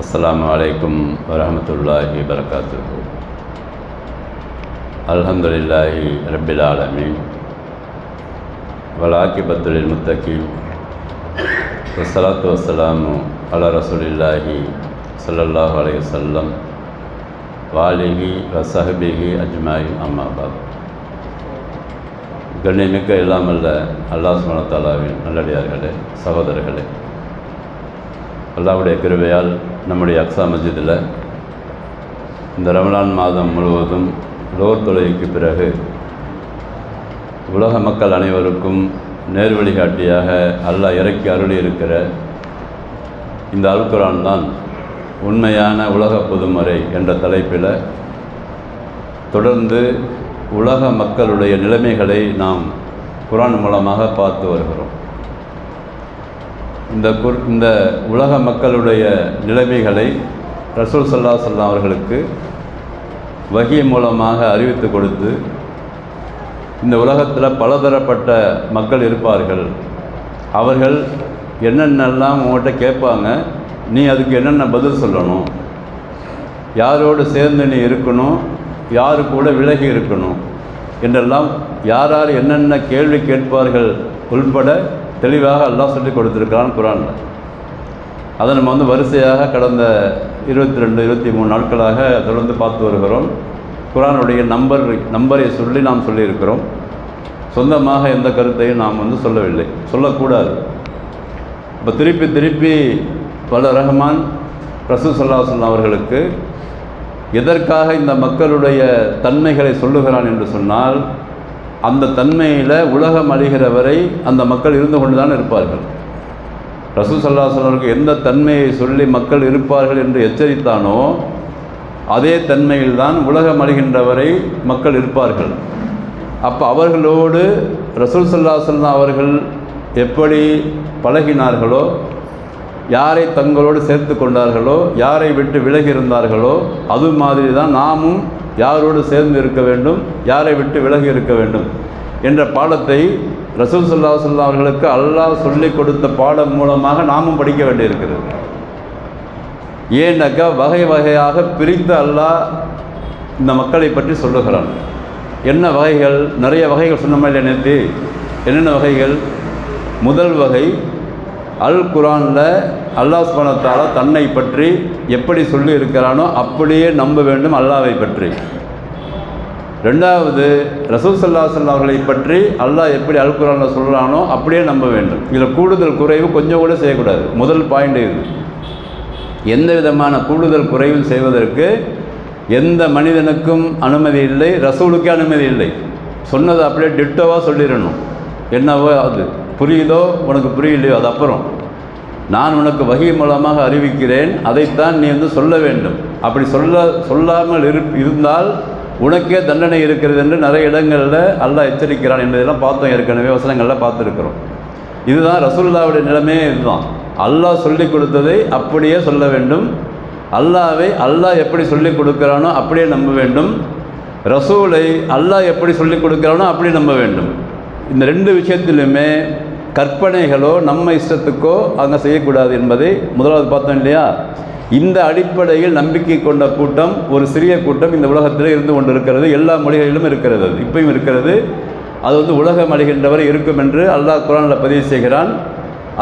அஸ்லாம் வலைக்கும் வரமத்துல்லாஹி வரகாத்து அல்ஹம்துலில்லாஹி ரபில் ஆலமீன் வலாக்கிபத்துலில் முத்தகீம் வசலாத்து வசலாமு அல ரசூலில்லாஹி சல்லாஹ் அலை வல்லம் வாலிகி வசஹபிகி அஜ்மாயி அம்மாபாப் கண்ணியமிக்க இல்லாமல்ல அல்லாஹ் சுமனத்தாலாவின் நல்லடியார்களே சகோதரர்களே. அல்லாவுடைய கிருவையால் நம்முடைய அக்ஸா மஸ்ஜிதில் இந்த ரமலான் மாதம் முழுவதும் லோர் தொழுகைக்கு பிறகு உலக மக்கள் அனைவருக்கும் நேர் வழிகாட்டியாக அல்லாஹ் இறக்கி அருளி இருக்கிற இந்த அல்குரான் தான் உண்மையான உலக பொதுமறை என்ற தலைப்பில் தொடர்ந்து உலக மக்களுடைய நிலைமைகளை நாம் குரான் மூலமாக பார்த்து வருகிறோம். இந்த குர் இந்த உலக மக்களுடைய நிலைமைகளை ரசூல் சல்லா சொல்லா அவர்களுக்கு வகி மூலமாக அறிவித்து கொடுத்து இந்த உலகத்தில் பலதரப்பட்ட மக்கள் இருப்பார்கள். அவர்கள் என்னென்னலாம் உங்கள்கிட்ட கேட்பாங்க நீ அதுக்கு என்னென்ன பதில் சொல்லணும்? யாரோடு சேர்ந்து நீ இருக்கணும்? யாரு கூட விலகி இருக்கணும்? என்றெல்லாம் யார் யார் என்னென்ன கேள்வி கேட்பார்கள் உள்பட தெளிவாக அல்லாஹ் சொல்லி கொடுத்துருக்கிறான் குரானில். அதை நம்ம வந்து வரிசையாக கடந்த இருபத்தி ரெண்டு இருபத்தி மூணு நாட்களாக தொடர்ந்து பார்த்து வருகிறோம். குரானுடைய நம்பர் நம்பரை சொல்லி நாம் சொல்லியிருக்கிறோம். சொந்தமாக எந்த கருத்தையும் நாம் வந்து சொல்லவில்லை. சொல்லக்கூடாது. இப்போ திருப்பி திருப்பி பல ரஹ்மான் ரசூ சல்லா அவர்களுக்கு எதற்காக இந்த மக்களுடைய தன்மைகளை சொல்லுகிறான் என்று சொன்னால் அந்த தன்மையில் உலகம் அழிகிற வரை அந்த மக்கள் இருந்து கொண்டு தான் இருப்பார்கள் ரசூ சல்லாசனருக்கு எந்த தன்மையை சொல்லி மக்கள் இருப்பார்கள் என்று எச்சரித்தானோ அதே தன்மையில்தான் உலகம் அழிகின்ற வரை மக்கள் இருப்பார்கள். அப்போ அவர்களோடு ரசூல் சல்லாசன் அவர்கள் எப்படி பழகினார்களோ யாரை தங்களோடு சேர்த்து கொண்டார்களோ யாரை விட்டு விலகி இருந்தார்களோ அது மாதிரி தான் நாமும் யாரோடு சேர்ந்து இருக்க வேண்டும் யாரை விட்டு விலகி இருக்க வேண்டும். என்ற பாடத்தை ரசூல் சொல்லா சொல்லா அவர்களுக்கு அல்லாஹ் சொல்லிக் கொடுத்த பாடம் மூலமாக நாமும் படிக்க வேண்டியிருக்கிறது. ஏன்னாக்கா வகை வகையாக பிரித்து அல்லாஹ் இந்த மக்களை பற்றி சொல்லுகிறான். என்ன வகைகள்? நிறைய வகைகள் சொன்ன மாதிரி நினைத்து என்னென்ன வகைகள்? முதல் வகை அல் குரானில் அல்லாஹ் சுபனத்தால தன்னை பற்றி எப்படி சொல்லி இருக்கிறானோ அப்படியே நம்ப வேண்டும் அல்லாவை பற்றி. ரெண்டாவது ரசூல் சல்லா சல்லா அவர்களை பற்றி அல்லாஹ் எப்படி அல் சொல்கிறானோ அப்படியே நம்ப வேண்டும். இதில் கூடுதல் குறைவு கொஞ்சம் கூட செய்யக்கூடாது. முதல் பாயிண்ட் இது. எந்த விதமான கூடுதல் குறைவும் செய்வதற்கு எந்த மனிதனுக்கும் அனுமதி இல்லை ரசூலுக்கே அனுமதி இல்லை. சொன்னதை அப்படியே டிட்டோவாக சொல்லிடணும். என்னவோ அது. புரியுதோ? உனக்கு புரியலையோ? அது அப்புறம். நான் உனக்கு வகை மூலமாக அறிவிக்கிறேன். அதைத்தான் நீ வந்து சொல்ல வேண்டும். அப்படி சொல்ல சொல்லாமல் இரு இருந்தால் உனக்கே தண்டனை இருக்கிறது என்று நிறைய இடங்களில் அல்லாஹ் எச்சரிக்கிறான் என்பதெல்லாம் பார்த்தோம் ஏற்கனவே வசனங்களில் பார்த்துருக்குறோம். இதுதான் ரசூல்லாவுடைய நிலைமையே இதுதான். அல்லாஹ் சொல்லி கொடுத்ததை அப்படியே சொல்ல வேண்டும். அல்லாவை அல்லாஹ் எப்படி சொல்லி கொடுக்குறானோ அப்படியே நம்ப வேண்டும். ரசூலை அல்லாஹ் எப்படி சொல்லி கொடுக்குறானோ அப்படி நம்ப வேண்டும். இந்த ரெண்டு விஷயத்திலுமே கற்பனைகளோ நம்ம இஷ்டத்துக்கோ அங்கே செய்யக்கூடாது என்பதை முதலாவது பார்த்தோம் இல்லையா? இந்த அடிப்படையில் நம்பிக்கை கொண்ட கூட்டம் ஒரு சிறிய கூட்டம் இந்த உலகத்தில் இருந்து கொண்டு இருக்கிறது எல்லா மொழிகளிலும் இருக்கிறது. இப்பயும் இருக்கிறது. அது வந்து உலகம் அடைகின்றவர் இருக்கும் என்று அல்லாஹ் குரானில் பதிவு செய்கிறான்.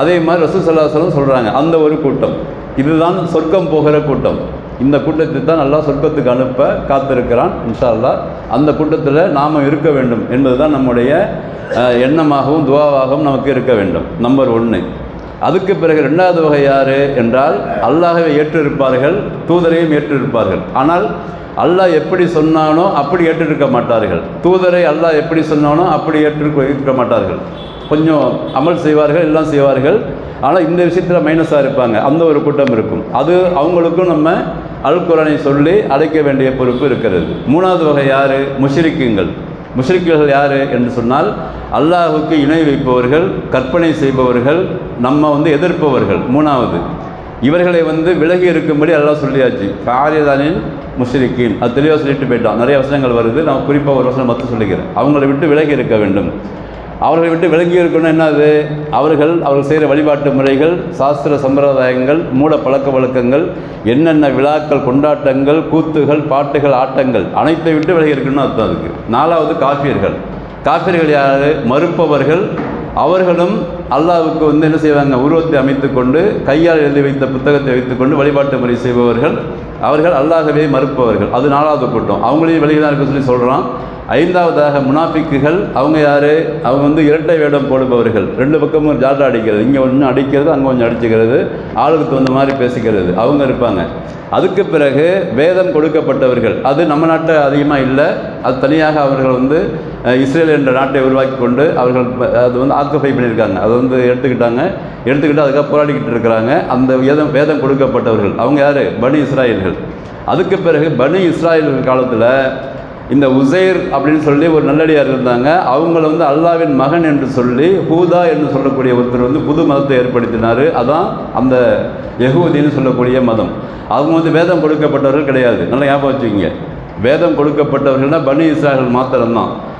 அதே மாதிரி ரசூல் சல்லாஹலம் சொல்கிறாங்க அந்த ஒரு கூட்டம். இதுதான் சொர்க்கம் போகிற கூட்டம். இந்த கூட்டத்தை தான் நல்லா சொர்க்கத்துக்கு அனுப்ப காத்திருக்கிறான் இன்ஷா அல்லாஹ் அந்த கூட்டத்தில் நாம் இருக்க வேண்டும் என்பதுதான் நம்முடைய எண்ணமாகவும் துவாவாகவும் நமக்கு இருக்க வேண்டும். நம்பர் ஒன்று அதுக்கு பிறகு ரெண்டாவது வகை யார் என்றால் அல்லாஹவை ஏற்றிருப்பார்கள் தூதரையும் ஏற்றிருப்பார்கள். ஆனால் அல்லாஹ் எப்படி சொன்னானோ அப்படி ஏற்றிருக்க மாட்டார்கள். தூதரை அல்லாஹ் எப்படி சொன்னானோ அப்படி ஏற்றிருக்க இருக்க மாட்டார்கள். கொஞ்சம் அமல் செய்வார்கள் எல்லாம் செய்வார்கள். ஆனால் இந்த விஷயத்தில் மைனஸாக இருப்பாங்க. அந்த ஒரு கூட்டம் இருக்கும். அது அவங்களுக்கும் நம்ம அல் குரானை சொல்லி அழைக்க வேண்டிய பொறுப்பு இருக்கிறது. மூணாவது வகை யார்? முஷ்ரிக்குங்கள். முஷ்ரிக்குகள் யார் என்று சொன்னால் அல்லாஹுக்கு இணை வைப்பவர்கள் கற்பனை செய்பவர்கள் நம்ம வந்து எதிர்ப்பவர்கள். மூணாவது இவர்களை வந்து விலகி இருக்கும்படி அல்லாஹ் சொல்லியாச்சு. காரியதானின் முஷ்ரிக்கின். அது தெளிவாக சொல்லிட்டு போயிட்டான். நிறைய வசனங்கள் வருது. நான் குறிப்பாக ஒரு வசனம் மற்ற சொல்லிக்கிறேன் அவங்களை விட்டு விலகி இருக்க வேண்டும். அவர்களை விட்டு விலகி இருக்கணும் என்னது? அவர்கள் அவர்கள் செய்கிற வழிபாட்டு முறைகள் சாஸ்திர சம்பிரதாயங்கள் மூட பழக்க வழக்கங்கள் என்னென்ன விழாக்கள் கொண்டாட்டங்கள் கூத்துகள் பாட்டுகள் ஆட்டங்கள் அனைத்தை விட்டு விலகி இருக்கணும்னு அர்த்தம் அதுக்கு. நாலாவது காப்பியர்கள் காப்பியர்கள் யார்? மறுப்பவர்கள். அவர்களும் அல்லாவுக்கு வந்து என்ன செய்வாங்க? உருவத்தை அமைத்துக்கொண்டு கையால் எழுதி வைத்த புத்தகத்தை வைத்துக்கொண்டு வழிபாட்டு முறை செய்பவர்கள் அவர்கள் அல்லாகவே மறுப்பவர்கள். அது நாலாவது கூட்டம். அவங்களையும் வெளியே தான் இருக்க சொல்லி சொல்கிறான் ஐந்தாவதாக முனாஃபிக்குகள் அவங்க யார்? அவங்க வந்து இரட்டை வேடம் போடுபவர்கள். ரெண்டு பக்கமும் ஜாட்டா அடிக்கிறது. இங்கே ஒன்று அடிக்கிறது அங்கே கொஞ்சம் அடிச்சுக்கிறது. ஆளுக்கு தகுந்த மாதிரி பேசிக்கிறது. அவங்க இருப்பாங்க. அதுக்கு பிறகு வேதம் கொடுக்கப்பட்டவர்கள். அது நம்ம நாட்டை அதிகமாக இல்லை. அது தனியாக அவர்கள் வந்து இஸ்ரேல் என்ற நாட்டை உருவாக்கி கொண்டு அவர்கள் அது வந்து ஆக்குபை பண்ணியிருக்காங்க. அதை வந்து எடுத்துக்கிட்டாங்க. எடுத்துக்கிட்டு அதுக்காக போராடிக்கிட்டு இருக்கிறாங்க. அந்த வேதம் வேதம் கொடுக்கப்பட்டவர்கள். அவங்க யார்? பனி இஸ்ராயல்கள். அதுக்கு பிறகு பனி இஸ்ராயல்கள் காலத்தில் இந்த உசைர் அப்படின்னு சொல்லி ஒரு நல்லடியார் இருந்தாங்க. அவங்கள வந்து அல்லாவின் மகன் என்று சொல்லி ஹூதா என்று சொல்லக்கூடிய ஒருத்தர் வந்து புது மதத்தை ஏற்படுத்தினார். அதான் அந்த யகூதின்னு சொல்லக்கூடிய மதம். அவங்க வந்து வேதம் கொடுக்கப்பட்டவர்கள் கிடையாது. நல்லா ஞாபகம் வச்சுக்கிங்க. வேதம் கொடுக்கப்பட்டவர்கள்னால் பனி இஸ்ராயல் மாத்திரம்தான்.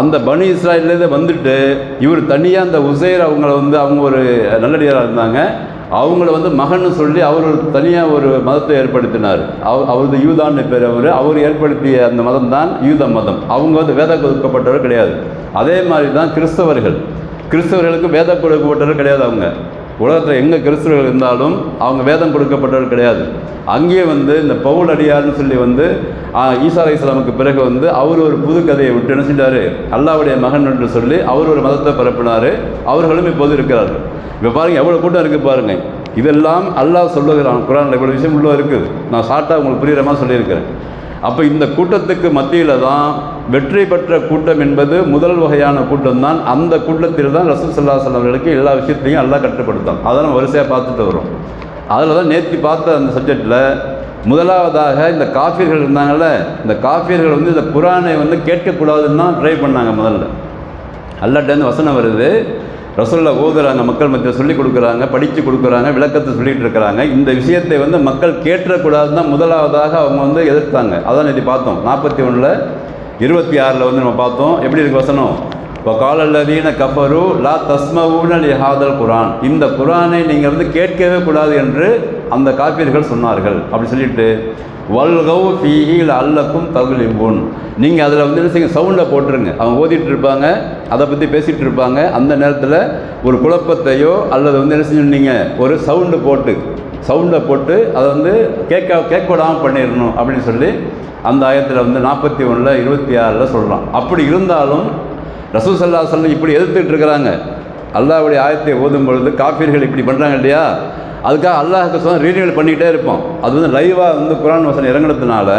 அந்த பனி இஸ்ராயிலேருந்து வந்துட்டு இவர் தனியாக அந்த உசைர் அவங்கள வந்து அவங்க ஒரு நல்லடியாராக இருந்தாங்க. அவங்கள வந்து மகன்னு சொல்லி அவர் ஒரு தனியாக ஒரு மதத்தை ஏற்படுத்தினார். அவ அவரது யூதான்னு பேர் அவர். அவர் ஏற்படுத்திய அந்த மதம் தான் யூத மதம். அவங்க வந்து வேத கொடுக்கப்பட்டவர் கிடையாது. அதே மாதிரி தான் கிறிஸ்தவர்கள். கிறிஸ்தவர்களுக்கு வேத கொடுக்கப்பட்டவர் கிடையாது அவங்க. உலகத்தில் எங்கே கிறிஸ்தவர்கள் இருந்தாலும் அவங்க வேதம் கொடுக்கப்பட்டவர் கிடையாது. அங்கேயே வந்து இந்த பவுல் அடியார்னு சொல்லி வந்து ஈசா இஸ்லாமுக்கு பிறகு வந்து அவர் ஒரு புது கதையை விட்டு என்ன அல்லாவுடைய மகன் என்று சொல்லி அவர் ஒரு மதத்தை பரப்பினார். அவர்களும் இப்போது இருக்கிறார்கள். இப்போ பாருங்கள் எவ்வளோ கூட்டம் இருக்குது பாருங்கள் இதெல்லாம் அல்லாஹ் சொல்லுகிறான். குரானில் இவ்வளோ விஷயம் உள்ள இருக்குது நான் ஷார்ட்டாக உங்களுக்கு புரியுற மாதிரி சொல்லியிருக்கிறேன். அப்போ இந்த கூட்டத்துக்கு மத்தியில் தான் வெற்றி பெற்ற கூட்டம் என்பது முதல் வகையான கூட்டம் தான் அந்த கூட்டத்தில் தான் ரசூல் சல்லா அவர்களுக்கு எல்லா விஷயத்தையும் எல்லாம் கட்டுப்படுத்தான். அதை நம்ம வரிசையாக பார்த்துட்டு வரோம். அதில் தான் நேற்று பார்த்த அந்த சப்ஜெக்டில் முதலாவதாக இந்த காஃபியர்கள் இருந்தாங்கல்ல இந்த காஃபியர்கள் வந்து இந்த குரானை வந்து கேட்கக்கூடாதுன்னு தான் ட்ரை பண்ணாங்க முதல்ல. அல்லாட்டேருந்து வசனம் வருது. ரசூல்லா ஓதுறாங்க மக்கள் மத்தியில் சொல்லி கொடுக்குறாங்க படித்து கொடுக்குறாங்க விளக்கத்தை சொல்லிகிட்டு இருக்கிறாங்க. இந்த விஷயத்தை வந்து மக்கள் கேட்டக்கூடாதுன்னு தான் முதலாவதாக அவங்க வந்து எதிர்த்தாங்க. அதான் இது பார்த்தோம். நாற்பத்தி ஒன்றில் இருபத்தி ஆறில் வந்து நம்ம பார்த்தோம். எப்படி இருக்கு வசனம்? இப்போ காலல்லதீன கஃபரு லா தஸ்மவுனல் லிஹாதல் குரான் இந்த குரானை நீங்கள் வந்து கேட்கவே கூடாது என்று அந்த காப்பீர்கள் சொன்னார்கள். அப்படி சொல்லிட்டு வல்கவ் ஃபீஹில் அல்லக்கும் தகுலிபுன் நீங்கள் அதில் வந்து என்ன செய்யுங்க? சவுண்டை போட்டுருங்க. அவங்க ஓதிட்டு இருப்பாங்க அதை பற்றி பேசிகிட்டு இருப்பாங்க அந்த நேரத்தில் ஒரு குழப்பத்தையோ அல்லது வந்து என்ன செஞ்சீங்க ஒரு சவுண்டு போட்டு சவுண்டை போட்டு அதை வந்து கேட்க கேட்க விடாமல் பண்ணிடணும் அப்படின்னு சொல்லி அந்த ஆயத்தில் வந்து நாற்பத்தி ஒன்றில் இருபத்தி ஆறில் சொல்கிறான் அப்படி இருந்தாலும் ரசூல் சல்லா சொல்லம் இப்படி எதிர்த்துட்டு இருக்கிறாங்க. அல்லாவுடைய ஆயத்தை ஓதும் பொழுது காப்பீர்கள் இப்படி பண்ணுறாங்க இல்லையா? அதுக்காக அல்லாஹுக்கு சொன்ன ரீடிகள் பண்ணிக்கிட்டே இருப்போம். அது வந்து லைவாக வந்து குரான் வசனம் இறங்குனதுனால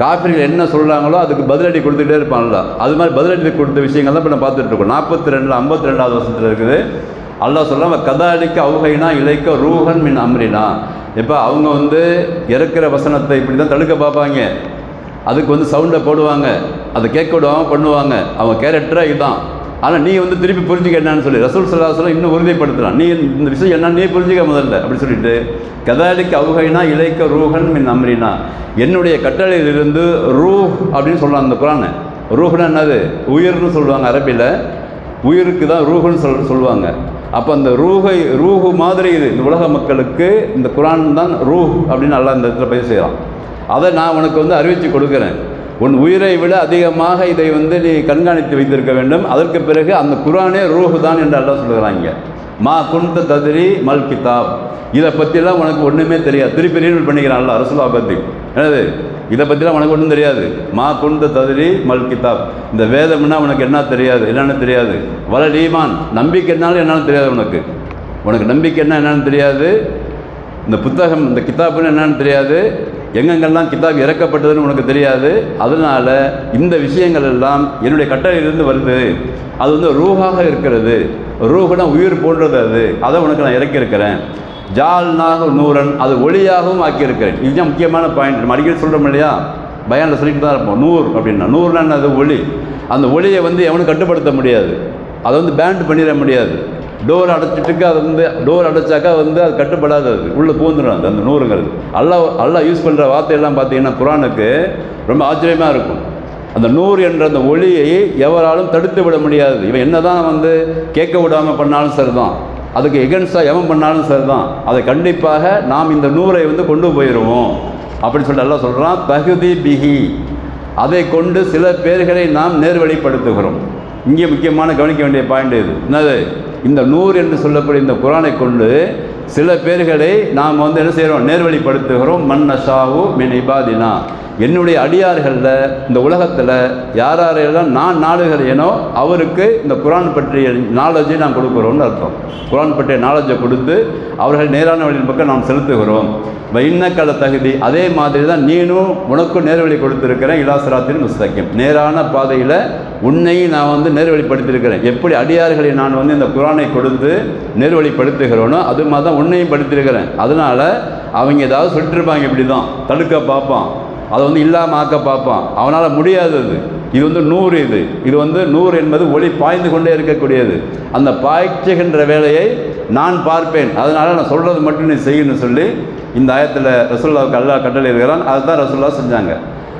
காப்பீர்கள் என்ன சொல்கிறாங்களோ அதுக்கு பதிலடி கொடுத்துக்கிட்டே இருப்பாங்கல்ல அது மாதிரி பதிலடி கொடுத்த விஷயங்கள் தான் இப்போ நம்ம பார்த்துட்டு இருக்கோம். நாற்பத்தி ரெண்டில் ஐம்பத்தி ரெண்டாவது வருஷத்தில் இருக்குது. அல்லாஹ் சொல்லாம கதாலிக்க அவுகைனா இலைக்க ரூஹன் மின் அம்ரினா. இப்போ அவங்க வந்து இறக்குற வசனத்தை இப்படி தான் தடுக்க பார்ப்பாங்க. அதுக்கு வந்து சவுண்டை போடுவாங்க. அதை கேட்க விடுவாங்க பண்ணுவாங்க. அவங்க கேரக்டராக இதுதான் ஆனால் நீ வந்து திருப்பி புரிஞ்சுக்க என்னன்னு சொல்லி. ரசூல் சல்லாஹலம் இன்னும் உறுதிப்படுத்தலாம் நீ இந்த விஷயம் என்னன்னு நீ புரிஞ்சுக்க முதல்ல அப்படி சொல்லிட்டு. கதாலிக்கு அவுகைனா இலைக்க ரூஹன் மின் அம்ரினா. என்னுடைய கட்டளையிலிருந்து ரூஹ் அப்படின்னு சொல்கிறான் அந்த குரானை. ரூஹ்னா என்னது? உயிர்னு சொல்லுவாங்க அரபியில் உயிருக்கு தான் ரூஹுன்னு சொல் சொல்லுவாங்க. அப்போ அந்த ரூஹை ரூஹு மாதிரி இது. இந்த உலக மக்களுக்கு இந்த குரான் தான் ரூஹ் அப்படின்னு நல்லா இந்த இடத்துல பதிவு செய்யலாம் அதை நான் உனக்கு வந்து அறிவித்து கொடுக்குறேன். உன் உயிரை விட அதிகமாக இதை வந்து நீ கண்காணித்து வைத்திருக்க வேண்டும். அதற்கு பிறகு அந்த குரானே ரூஹு தான் என்று அல்லாஹ் சொல்கிறாங்க மா குண்ட ததிரி மல் கிதாப். இதை பற்றிலாம் உனக்கு ஒன்றுமே தெரியாது. திருப்பி ரீவல் பண்ணிக்கிறான் அல்ல ரசுல்லா பற்றி என்னது? இதை பற்றிலாம் உனக்கு ஒன்றும் தெரியாது. மா குண்ட ததிரி மல் கிதாப். இந்த வேதம்னா உனக்கு என்ன தெரியாது? என்னென்னு தெரியாது. வல ரீமான் நம்பிக்கை என்னாலும் தெரியாது உனக்கு. உனக்கு நம்பிக்கை என்ன என்னன்னு தெரியாது? இந்த புத்தகம் இந்த கிதாப்புன்னு என்னன்னு தெரியாது? எங்கெங்கெல்லாம் கிதாப் இறக்கப்பட்டதுன்னு உனக்கு தெரியாது. அதனால் இந்த விஷயங்கள் எல்லாம் என்னுடைய கட்டளையிலிருந்து வருது. அது வந்து ரூஹாக இருக்கிறது. ரூஹுனா உயிர் போன்றது அது. அதை உனக்கு நான் இறக்கியிருக்கிறேன். ஜால்னாக நூறன் அது ஒளியாகவும் ஆக்கியிருக்கிறேன். இதுதான் முக்கியமான பாயிண்ட் நம்ம அடிக்கடி சொல்கிறோம் இல்லையா? பயானில் சொல்லிட்டு தான் இருப்போம். நூறு அப்படின்னா நூறுனா அது ஒளி. அந்த ஒளியை வந்து எவனும் கட்டுப்படுத்த முடியாது. அதை வந்து பேண்ட் பண்ணிட முடியாது. டோர் அடைச்சிட்டுக்கு அது வந்து டோர் அடைச்சாக்கா வந்து அது கட்டுப்படாது அது. உள்ளே பூந்துடும் அது அந்த நூறுங்கிறது. அல்லா அல்லா யூஸ் பண்ணுற வார்த்தையெல்லாம் பார்த்தீங்கன்னா குரானுக்கு ரொம்ப ஆச்சரியமாக இருக்கும். அந்த நூறு என்ற அந்த ஒளியை எவராலும் தடுத்து விட முடியாது. இவன் என்னதான் வந்து கேட்க விடாமல் பண்ணாலும் சரிதான். அதுக்கு எகென்ஸ்டாக எவன் பண்ணாலும் சரிதான். அதை கண்டிப்பாக நாம் இந்த நூறை வந்து கொண்டு போயிடுவோம் அப்படின்னு சொல்லிட்டு எல்லாம் சொல்கிறான் தகுதி பிகி அதை கொண்டு சில பேர்களை நாம் நேர்வழிப்படுத்துகிறோம். இங்கே முக்கியமான கவனிக்க வேண்டிய பாயிண்ட் இது. என்னது? இந்த நூறு என்று சொல்லக்கூடிய இந்த குரானை கொண்டு சில பேர்களை நாம் வந்து என்ன செய்கிறோம்? நேர்வழிப்படுத்துகிறோம். மன்னஷாவு மின் இபாதினா. என்னுடைய அடியார்களில் இந்த உலகத்தில் யார் யாரெல்லாம் நான் நாடுகிறேனோ அவருக்கு இந்த குரான் பற்றிய நாலேஜை நான் கொடுக்குறோம்னு அர்த்தம். குரான் பற்றிய நாலேஜை கொடுத்து அவர்கள் நேரான வழியின் பக்கம் நாம் செலுத்துகிறோம். இன்னக்கல தகுதி அதே மாதிரி தான் நீனும் உனக்கும் நேர்வழி கொடுத்துருக்கிறேன். இலாசராத்தின் முஸ்தகிம். நேரான பாதையில் உன்னையும் நான் வந்து நேர்வழிப்படுத்தியிருக்கிறேன். எப்படி அடியார்களை நான் வந்து இந்த குரானை கொடுத்து நேர்வழிப்படுத்துகிறோனோ அது மாதிரி தான் உன்னையும் படுத்திருக்கிறேன். அதனால் அவங்க ஏதாவது சொல்லிட்டுருப்பாங்க இப்படி தான் தடுக்க பார்ப்பான். அதை வந்து இல்லாமல் ஆக்க பார்ப்பான். அவனால் முடியாது அது. இது வந்து நூறு இது. இது வந்து நூறு என்பது ஒளி பாய்ந்து கொண்டே இருக்கக்கூடியது. அந்த பாய்ச்சுகின்ற வேலையை நான் பார்ப்பேன். அதனால் நான் சொல்கிறது மட்டும் நீ செய்யணும்னு சொல்லி இந்த ஆயத்தில் ரசுல்லாவுக்கு அல்லா கட்டளை இருக்கிறான். அதை தான் ரசுல்லா செஞ்சாங்க.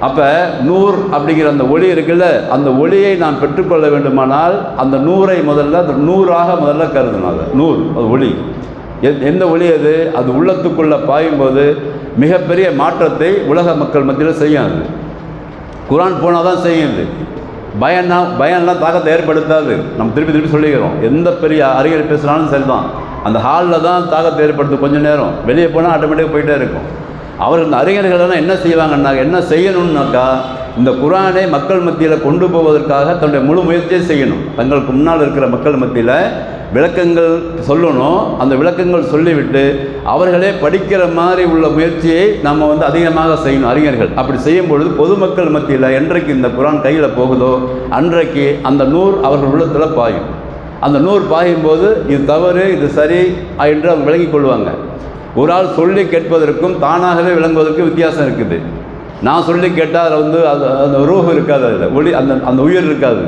அப்போ நூர் அப்படிங்கிற அந்த ஒளி இருக்குல்ல அந்த ஒளியை நான் பெற்றுக்கொள்ள வேண்டுமானால் அந்த நூறை முதல்ல அந்த நூறாக முதல்ல கருதுனா அதை. நூறு அது ஒளி. எந்த ஒளி அது? அது உள்ளத்துக்குள்ளே பாயும்போது மிகப்பெரிய மாற்றத்தை உலக மக்கள் மத்தியில் செய்யும் அது. குரான் போனால் தான் செய்யுது பயம்னா பயம்லாம் தாக்கத்தை ஏற்படுத்தாது. நம்ம திருப்பி திருப்பி சொல்லிக்கிறோம். எந்த பெரிய அறிஞர் பேசுனாலும் சரிதான். அந்த ஹாலில் தான் தாக்கத்தை ஏற்படுத்தும் கொஞ்சம் நேரம். வெளியே போனால் ஆட்டோமேட்டிக்காக போயிட்டே இருக்கும். அவர்கள் இந்த அறிஞர்களெல்லாம் என்ன செய்வாங்கன்னா என்ன செய்யணும்னாக்கா இந்த குரானை மக்கள் மத்தியில் கொண்டு போவதற்காக தன்னுடைய முழு முயற்சியை செய்யணும். தங்களுக்கு முன்னால் இருக்கிற மக்கள் மத்தியில் விளக்கங்கள் சொல்லணும். அந்த விளக்கங்கள் சொல்லிவிட்டு அவர்களே படிக்கிற மாதிரி உள்ள முயற்சியை நம்ம வந்து அதிகமாக செய்யணும் அறிஞர்கள். அப்படி செய்யும் பொழுது பொதுமக்கள் மத்தியில் என்றைக்கு இந்த குரான் கையில் போகுதோ அன்றைக்கு அந்த நூறு அவர்கள் உள்ளத்தில் பாயும். அந்த நூறு பாயும் போது இது தவறு இது சரி என்று அவங்க விளங்கிக் கொள்வாங்க. ஒரு ஆள் சொல்லி கேட்பதற்கும் தானாகவே விளங்குவதற்கும் வித்தியாசம் இருக்குது. நான் சொல்லி கேட்டால் அதில் வந்து அது அந்த ரூஹ் இருக்காது அதில். ஒளி அந்த அந்த உயிர் இருக்காது.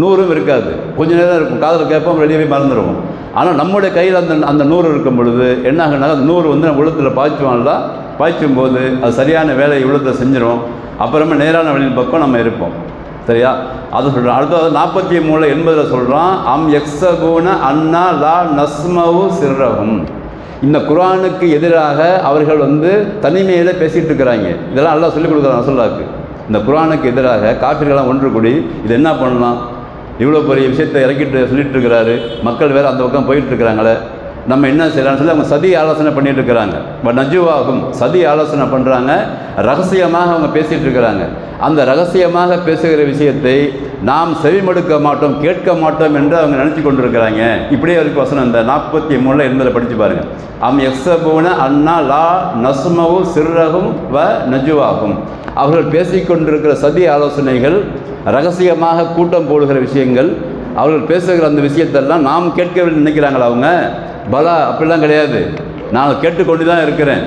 நூறும் இருக்காது. கொஞ்ச நேரம் இருக்கும். காதில் கேட்போம் வெளியே போய் மறந்துடுவோம். ஆனால் நம்முடைய கையில் அந்த அந்த நூறு இருக்கும் பொழுது என்ன ஆகுனாலும் அந்த நூறு வந்து நம்ம உள்ளத்தில் பாய்ச்சுவான்ல பாய்ச்சும் போது அது சரியான வேலையை உள்ளத்தில் செஞ்சிடும் அப்புறமா நேரான வழியின் பக்கம் நம்ம இருப்போம். சரியா? அதை சொல்கிறோம் அடுத்தது நாற்பத்தி மூணு எண்பதில் சொல்கிறான் அம் எக்ஸகுன அண்ணா லா நஸ்மவு சிறகும் இந்த குரானுக்கு எதிராக அவர்கள் வந்து தனிமையில் பேசிகிட்டு இருக்கிறாங்க. இதெல்லாம் நல்லா சொல்லிக் கொடுக்குறாங்க ரசூலுல்லாஹ்க்கு இந்த குரானுக்கு எதிராக காஃபிர்கள்லாம் ஒன்று கூடி இது என்ன பண்ணலாம்? இவ்வளோ பெரிய விஷயத்தை இறக்கிட்டு சொல்லிட்டு இருக்கிறாரு. மக்கள் வேறு அந்த பக்கம் போயிட்டு இருக்கிறாங்களே. நம்ம என்ன செய்யலாம்னு சொல்லி அவங்க சதி ஆலோசனை பண்ணிட்டு இருக்கிறாங்க. இப்போ நஜுவாகும் சதி ஆலோசனை பண்ணுறாங்க ரகசியமாக அவங்க பேசிகிட்டு இருக்கிறாங்க. அந்த ரகசியமாக பேசுகிற விஷயத்தை நாம் செவிமடுக்க மாட்டோம் கேட்க மாட்டோம் என்று அவங்க நினச்சி கொண்டிருக்கிறாங்க. இப்படியே இருக்கு வசனம் இந்த நாற்பத்தி மூணில் இருந்ததில் படித்து பாருங்கள் அம் எக்ஸபூன அண்ணா லா நசுமவும் சிறகும் வ நஜுவாகும். அவர்கள் பேசிக்கொண்டிருக்கிற சதி ஆலோசனைகள் ரகசியமாக கூட்டம் போடுகிற விஷயங்கள் அவர்கள் பேசுகிற அந்த விஷயத்தெல்லாம் நாம் கேட்கவில்லை நினைக்கிறாங்களா அவங்க? பலா அப்படிலாம் கிடையாது. நான் கேட்டுக்கொண்டு தான் இருக்கிறேன்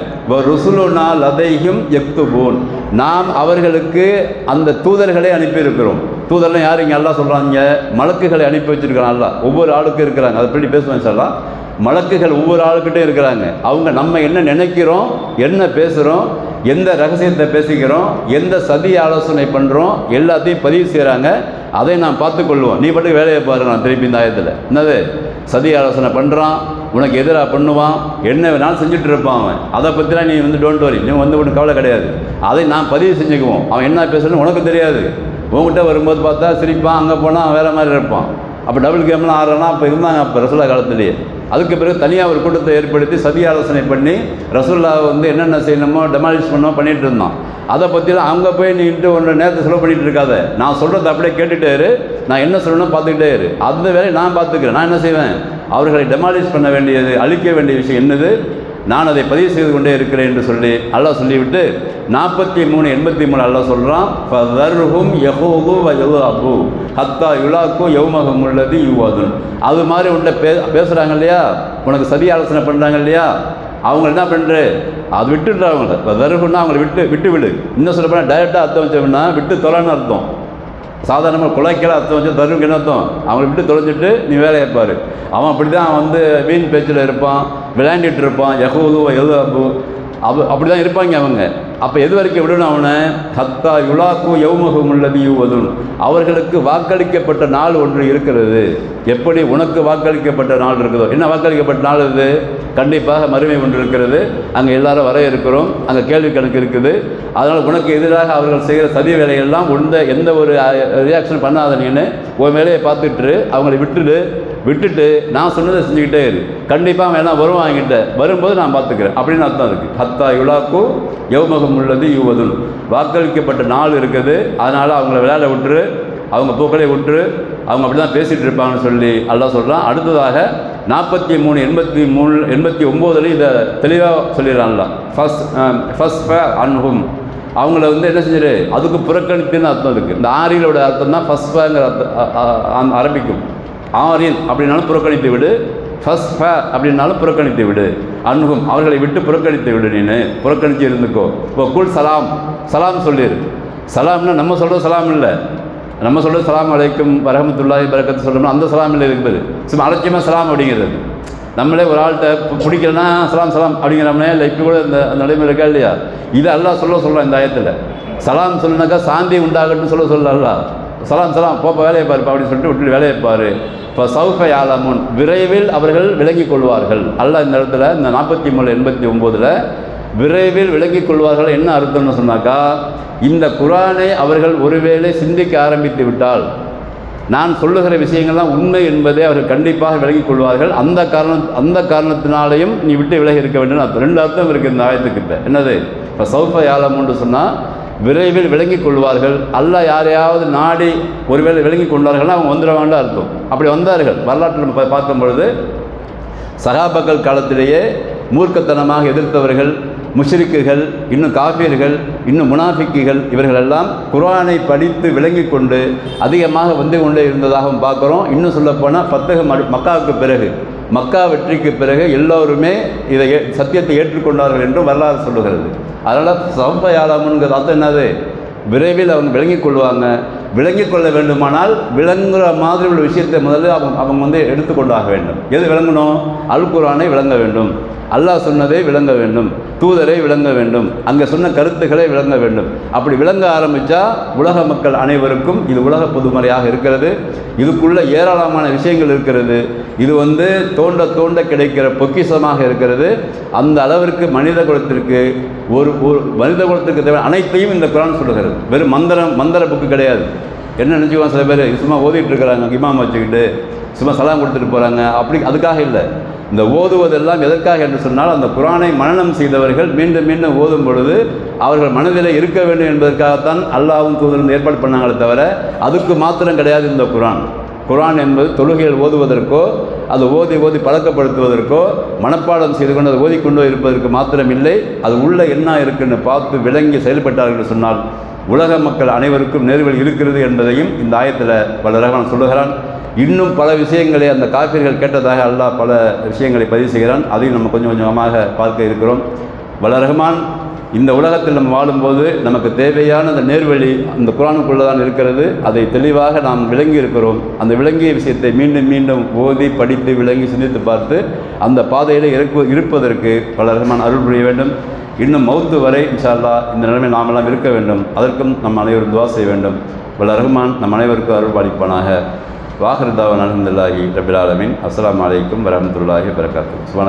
ருசுலுனா லதையும் எக்துபூன். நாம் அவர்களுக்கு அந்த தூதர்களை அனுப்பியிருக்கிறோம். தூதர்லாம் யார்? இங்கே எல்லாம் சொல்கிறாங்க மலக்குகளை அனுப்பி வச்சுருக்கிறான் எல்லாம் ஒவ்வொரு ஆளுக்கும் இருக்கிறாங்க. அதை பற்றி பேசுவேன் சொல்லலாம் மலக்குகள் ஒவ்வொரு ஆளுக்கிட்டே இருக்கிறாங்க. அவங்க நம்ம என்ன நினைக்கிறோம் என்ன பேசுகிறோம் எந்த ரகசியத்தை பேசிக்கிறோம் எந்த சதி ஆலோசனை பண்ணுறோம் எல்லாத்தையும் பதிவு செய்கிறாங்க அதை நான் பார்த்துக்கொள்வோம். நீ பாட்டுக்கு வேலையை பாரு நான் திருப்பி இந்த ஆயத்தில். என்னது? சதி ஆலோசனை பண்ணுறான் உனக்கு எதிராக பண்ணுவான் என்ன வேணாலும் செஞ்சுட்டு இருப்பான் அவன். அதை பற்றிலாம் நீ வந்து டோன்ட் வரி நீ வந்து உனக்கு கவலை கிடையாது. அதை நான் பதிவு செஞ்சுக்குவோம். அவன் என்ன பேசணும்னு உனக்கு தெரியாது. உங்ககிட்ட வரும்போது பார்த்தா சிரிப்பான் அங்கே போனால் வேறு மாதிரி இருப்பான். அப்போ டபுள் கேம்லாம் ஆடுறனா அப்போ இருந்தாங்க அப்போ ரசுல்லா காலத்துலேயே. அதுக்கு பிறகு தனியாக ஒரு கூட்டத்தை ஏற்படுத்தி சதி ஆலோசனை பண்ணி ரசுல்லா வந்து என்னென்ன செய்யணுமோ டெமாலிஷ் பண்ணமோ பண்ணிகிட்டு இருந்தான். அதை பற்றிலாம் அங்கே போய் நீட்டு ஒன்று நேரத்தை செலவு பண்ணிகிட்டு இருக்காத. நான் சொல்கிறத அப்படியே கேட்டுகிட்டே இரு. நான் என்ன சொல்லணும் பார்த்துக்கிட்டே இரு. அந்த வேலையை நான் பார்த்துக்கிறேன். நான் என்ன செய்வேன்? அவர்களை டெமாலிஷ் பண்ண வேண்டியது அழிக்க வேண்டிய விஷயம் என்னது? நான் அதை பதிவு செய்து கொண்டே இருக்கிறேன் என்று சொல்லி அல்லாஹ் சொல்லிவிட்டு நாற்பத்தி மூணு எண்பத்தி மூணு அல்லாஹ் சொல்கிறான் ஃபதர்ஹும் யஹூபு வ ஹத்தா யுலாக்கு யௌமகம் உள்ளது யுவாதுன். அது மாதிரி உன்ட்ட பே பேசுகிறாங்க இல்லையா? உனக்கு சதி ஆலோசனை பண்ணுறாங்க இல்லையா? அவங்க என்ன பண்ணுற அது விட்டுடுற அவங்கள. வெறுப்புன்னா அவங்கள விட்டு விட்டு விடு இன்னும் சொல்ல போனால் டைரெக்டாக அர்த்தம் வச்சோம்னா விட்டு தொலைன்னு அர்த்தம். சாதாரணமாக குலைக்கல அர்த்தம் வச்சு தருவுக்கு என்ன அர்த்தம்? அவங்களை விட்டு தொலைஞ்சிட்டு நீ வேலையை இருப்பார் அவன் அப்படி தான் வந்து வீண் பேச்சில் இருப்பான் விளையாண்டுட்டு இருப்பான். யகூது எது அப்போ அப்படி தான் இருப்பாங்க அவங்க. அப்போ எது வரைக்கும் விடணும் அவனை? ஹத்தா யுலாக்கு யௌமுகம் உள்ளது யூவதும் அவர்களுக்கு வாக்களிக்கப்பட்ட நாள் ஒன்று இருக்கிறது. எப்படி உனக்கு வாக்களிக்கப்பட்ட நாள் இருக்குதோ என்ன வாக்களிக்கப்பட்ட நாள் இது கண்டிப்பாக மறுமை ஒன்று இருக்கிறது. அங்கே எல்லாரும் வர இருக்கிறோம். அங்கே கேள்வி கணக்கு இருக்குது. அதனால் உனக்கு எதிராக அவர்கள் செய்கிற சதி வேலையெல்லாம் உந்த எந்த ஒரு ரியாக்ஷன் பண்ணாத நீன்னு உன் வேலையை பார்த்துட்டு அவங்கள விட்டுடு. விட்டுட்டு நான் சொன்னதை செஞ்சுக்கிட்டே இரு. கண்டிப்பாக வேணா வருவான் என்கிட்ட. வரும்போது நான் பார்த்துக்கிறேன். அப்படின்னு அர்த்தம் இருக்குது ஹத்தா யுலாக்கு யௌமகம் உள்ளது யுவதுன். வாக்களிக்கப்பட்ட நாள் இருக்குது. அதனால் அவங்கள விளையாட விட்டுரு. அவங்க பூக்களை விட்டுரு. அவங்க அப்படி தான் பேசிகிட்டு இருப்பாங்கன்னு சொல்லி எல்லாம் சொல்கிறான் அடுத்ததாக நாற்பத்தி மூணு எண்பத்தி மூணு எண்பத்தி ஒம்போதுல இதை தெளிவாக சொல்லிடுறான்ல. First first அன்ஹும். அவங்கள வந்து என்ன செஞ்சிரு? அதுக்கு புறக்கணித்துன்னு அர்த்தம் இருக்குது இந்த ஆரியலோட அர்த்தம் தான் ஃபேங்கிற அர்த்தம் ஆரம்பிக்கும். ஆரியல் அப்படின்னாலும் புறக்கணித்து விடு. ஃபஸ்ட் ஃபே அப்படின்னாலும் புறக்கணித்து விடு. அன்ஹும் அவர்களை விட்டு புறக்கணித்து விடு நீனு. புறக்கணித்து இருந்துக்கோ. இப்போ குல் சலாம் சலாம் சொல்லிடு சலாம்னா நம்ம சொல்கிற சலாம் இல்லை. நம்ம சொல்கிற சலாம் அலைக்கும் வரஹமத்துல்லாஹி பரக்கத்து சொல்கிறோம்னா அந்த சலாம் இல்லை இருக்குது சும்மா அலட்சியமாக சலாம் அப்படிங்கிறது. நம்மளே ஒரு ஆள்கிட்ட பிடிக்கலன்னா சலாம் சலாம் அப்படிங்கிறோம்னே இல்லை இப்போ கூட இந்த அந்த நடைமுறை இருக்கா இல்லையா? இது அல்லாஹ் சொல்ல சொல்கிறோம் இந்த ஆயத்தில். சலாம் சொல்லுனாக்கா சாந்தி உண்டாகட்டும் சொல்ல சொல்ல அல்லாஹ். சலாம் சலாம் போப்ப வேலையை பாருப்பா அப்படின்னு சொல்லிட்டு விட்டுட்டு வேலையை பாரு. இப்போ சௌஃப ஆலமுன் விரைவில் அவர்கள் விளங்கிக் கொள்வார்கள். அல்லாஹ் இந்த இடத்துல இந்த நாற்பத்தி மூணு எண்பத்தி ஒம்போதில் விரைவில் விளங்கிக் கொள்வார்கள் என்ன அர்த்தம்னு சொன்னாக்கா இந்த குரானை அவர்கள் ஒருவேளை சிந்திக்க ஆரம்பித்து விட்டால் நான் சொல்லுகிற விஷயங்கள்லாம் உண்மை என்பதை அவர்கள் கண்டிப்பாக விலகிக் கொள்வார்கள். அந்த காரணம் அந்த காரணத்தினாலையும் நீ விட்டு விலகி இருக்க வேண்டும் அர்த்தம். ரெண்டு அர்த்தம் இருக்குது இந்த ஆயத்துக்கிட்ட. என்னது? இப்போ சௌஃப யாலம்னு சொன்னால் விரைவில் விளங்கிக் கொள்வார்கள். அல்ல யாரையாவது நாடி ஒருவேளை விளங்கி கொண்டார்கள்னா அவங்க வந்துடுவாங்கன்னு அர்த்தம். அப்படி வந்தார்கள். வரலாற்றில் நம்ம பார்க்கும் பொழுது சகாபாக்கள் காலத்திலேயே மூர்க்கத்தனமாக எதிர்த்தவர்கள் முஷ்ரிக்குகள் இன்னும் காஃபியர்கள் இன்னும் முனாஃபிக்குகள் இவர்களெல்லாம் குரானை படித்து விளங்கி கொண்டு அதிகமாக வந்து கொண்டே இருந்ததாகவும் பார்க்குறோம். இன்னும் சொல்லப்போனால் பத்தக மக்காவுக்கு பிறகு. மக்கா வெற்றிக்கு பிறகு எல்லோருமே இதை சத்தியத்தை ஏற்றுக்கொண்டார்கள் என்றும் வரலாறு சொல்லுகிறது. அதனால் சம்பயாலம்ங்கிற அர்த்தம் என்னது? விரைவில் அவங்க விளங்கிக் கொள்வாங்க. விளங்கிக் கொள்ள வேண்டுமானால் விளங்குற மாதிரி உள்ள விஷயத்தை முதல்ல அவங்க அவங்க வந்து எடுத்துக்கொண்டாக வேண்டும். எது விளங்கணும்? அல் குரானை விளங்க வேண்டும். அல்லாஹ் சொன்னதை விளங்க வேண்டும் தூதரை விளங்க வேண்டும் அங்கே சொன்ன கருத்துக்களை விளங்க வேண்டும். அப்படி விளங்க ஆரம்பித்தா உலக மக்கள் அனைவருக்கும் இது உலக பொதுமறையாக இருக்கிறது. இதுக்குள்ளே ஏராளமான விஷயங்கள் இருக்கிறது. இது வந்து தோண்ட தோண்ட கிடைக்கிற பொக்கிஷமாக இருக்கிறது. அந்த அளவிற்கு மனித குலத்திற்கு ஒரு ஒரு மனித குலத்திற்கு தேவை அனைத்தையும் இந்த குரான் சொல்லுகிறது. வெறும் மந்திரம் மந்திர புக்கு கிடையாது. என்ன நினச்சிக்குவாங்க சில பேர்? சும்மா ஓதிட்டு இருக்கிறாங்க இமாம் வச்சுக்கிட்டு சும்மா சலாம் கொடுத்துட்டு போகிறாங்க அப்படி அதுக்காக இல்லை. இந்த ஓதுவதெல்லாம் எதற்காக என்று சொன்னால் அந்த குரானை மனநம் செய்தவர்கள் மீண்டும் மீண்டும் ஓதும் பொழுது அவர்கள் மனதில் இருக்க வேண்டும் என்பதற்காகத்தான் அல்லாவும் தூதரும் ஏற்பாடு பண்ணாங்களே தவிர அதுக்கு மாத்திரம் கிடையாது இந்த குரான். குரான் என்பது தொழுகையில் ஓதுவதற்கோ அது ஓதி ஓதி பழக்கப்படுத்துவதற்கோ மனப்பாடம் செய்து கொண்டு அதை ஓதிக்கொண்டோ இருப்பதற்கு மாத்திரம் இல்லை அது உள்ள என்ன இருக்குன்னு பார்த்து விளங்கி செயல்பட்டார்கள் என்று சொன்னால் உலக மக்கள் அனைவருக்கும் நேர்வழி இருக்கிறது என்பதையும் இந்த ஆயத்தில் பல ரகமான சொல்லுகிறான். இன்னும் பல விஷயங்களை அந்த காப்பீர்கள் கேட்டதாக அல்லாஹ் பல விஷயங்களை பதிவு செய்கிறான். அதையும் நம்ம கொஞ்சம் கொஞ்சமாக பார்க்க இருக்கிறோம். வளரகமான் ரஹ்மான் இந்த உலகத்தில் நம்ம வாழும்போது நமக்கு தேவையான அந்த நேர்வழி அந்த குரானுக்குள்ளே தான் இருக்கிறது. அதை தெளிவாக நாம் விளங்கி இருக்கிறோம். அந்த விளங்கிய விஷயத்தை மீண்டும் மீண்டும் ஓதி படித்து விளங்கி சிந்தித்து பார்த்து அந்த பாதையில் இருப்பதற்கு பல ரஹ்மான் அருள் புரிய வேண்டும். இன்னும் மௌத்து வரை இன்ஷால்லா இந்த நிலைமை நாமெல்லாம் இருக்க வேண்டும். அதற்கும் நம் அனைவரும் துவா செய்ய வேண்டும். வல்ல ரஹ்மான் நம் அனைவருக்கும் அருள்பாளிப்பானாக வாகர்தாவன் வாஹிருதாவன் அலமதுல்லாஹி ரபில் ஆலமின். அஸ்ஸலாமு அலைக்கும் வரமத்துல்லாஹி வரகாத்து